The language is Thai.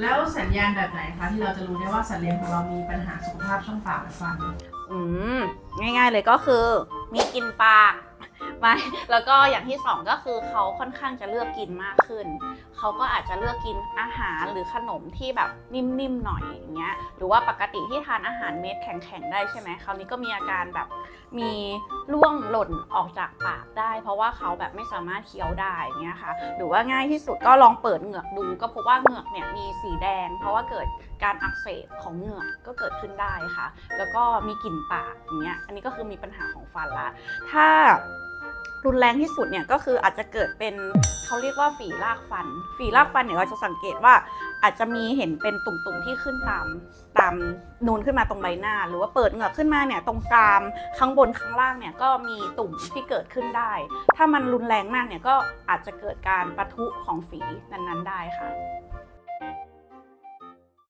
แล้วสัญญาณแบบไหนคะที่เราจะรู้ได้ว่าสัตว์เลี้ยงของเรามีปัญหาสุขภาพช่องปากและฟัน อืมง่ายๆเลยก็คือ มีกลินปาก ไม่แล้วก็อย่างที่สองก็คือเขาค่อนข้างจะเลือกกินมากขึ้น เขาก็อาจจะเลือกกินอาหารหรือขนมที่แบบนิ่มๆหน่อยอย่างเงี้ย หรือว่าปกติที่ทานอาหารเม็ดแข็งๆได้ใช่ไหมคราวนี้ก็มีอาการแบบมีร่วงหล่นออกจากปากได้ เพราะว่าเขาแบบไม่สามารถเคี้ยวได้อย่างเงี้ยค่ะ หรือว่าง่ายที่สุดก็ลองเปิดเหงือกดู ก็พบว่าเหงือกเนี่ยมีสีแดง เพราะว่าเกิดการอักเสบของเหงือกก็เกิดขึ้นได้ค่ะ แล้วก็มีกลิ่นปากอย่างเงี้ย อันนี้ก็คือมีปัญหาของฟันละ ถ้า รุนแรงที่สุดเนี่ยก็คืออาจจะเกิดเป็นเขาเรียกว่าฝีรากฟัน ฝีรากฟันเนี่ยเราจะสังเกตว่าอาจจะมีเห็นเป็นตุ่มๆที่ขึ้นตามตามนูนขึ้นมาตรงใบหน้า หรือว่าเปิดเหงือกขึ้นมาเนี่ยตรงกรามข้างบนข้างล่างเนี่ยก็มีตุ่มที่เกิดขึ้นได้ ถ้ามันรุนแรงมากเนี่ยก็อาจจะเกิดการปะทุของฝีนั้นๆได้ค่ะ